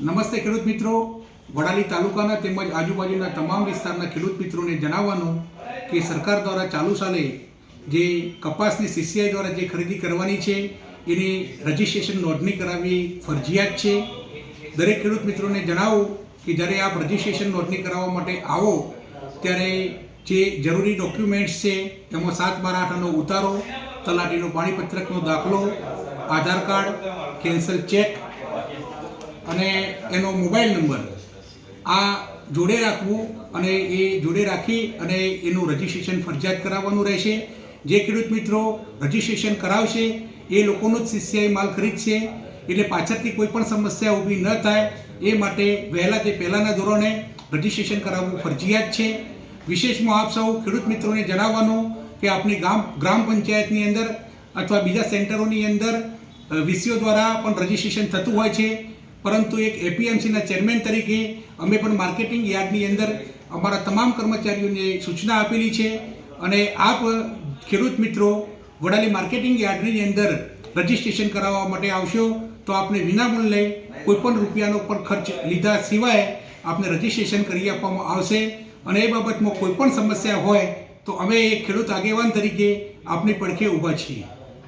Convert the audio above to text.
નમસ્તે ખેડૂત મિત્રો. વડાલી તાલુકાના તેમજ આજુબાજુના તમામ વિસ્તારના ખેડૂત મિત્રોને જણાવવાનું કે સરકાર દ્વારા ચાલુ સાલે જે કપાસની સીસીઆઈ દ્વારા જે ખરીદી કરવાની છે, એની રજિસ્ટ્રેશન નોંધણી કરાવવી ફરજિયાત છે. દરેક ખેડૂત મિત્રોને જણાવું કે જ્યારે આપ રજિસ્ટ્રેશન નોંધણી કરાવવા માટે આવો, ત્યારે જે જરૂરી ડોક્યુમેન્ટ્સ છે, એમાં સાત બાર આઠનો ઉતારો, તલાટીનો પાણીપત્રકનો દાખલો, આધાર કાર્ડ, કેન્સલ ચેક અને એનો મોબાઈલ નંબર આ જોડે રાખવું અને એ જોડે રાખી અને એનું રજિસ્ટ્રેશન ફરજિયાત કરાવવાનું રહેશે. જે ખેડૂત મિત્રો રજિસ્ટ્રેશન કરાવશે, એ લોકોનો જ સીસીઆઈ માલ ખરીદશે. એટલે પાછળથી કોઈ પણ સમસ્યા ઊભી ન થાય. એ માટે વહેલા તે પહેલાંના ધોરણે રજિસ્ટ્રેશન કરાવવું ફરજિયાત છે. વિશેષમાં આપ સૌ ખેડૂત મિત્રોને જણાવવાનું કે આપણી ગામ, ગ્રામ પંચાયતની અંદર અથવા બીજા સેન્ટરોની અંદર વીસીઓ દ્વારા પણ રજિસ્ટ્રેશન થતું હોય છે. પરંતુ એક એપીએમસીના ચેરમેન તરીકે અમે પણ માર્કેટિંગ યાર્ડની અંદર અમારા તમામ કર્મચારીઓને સૂચના આપેલી છે અને આપ ખેડૂત મિત્રો વડાલી માર્કેટિંગ યાર્ડની અંદર રજિસ્ટ્રેશન કરાવવા માટે આવશો તો આપને વિનામૂલ્યે કોઈપણ રૂપિયાનો પણ ખર્ચ લીધા સિવાય આપને રજિસ્ટ્રેશન કરી આપવામાં આવશે. અને એ બાબતમાં કોઈ પણ સમસ્યા હોય તો અમે એક ખેડૂત આગેવાન તરીકે આપની પડખે ઊભા છીએ.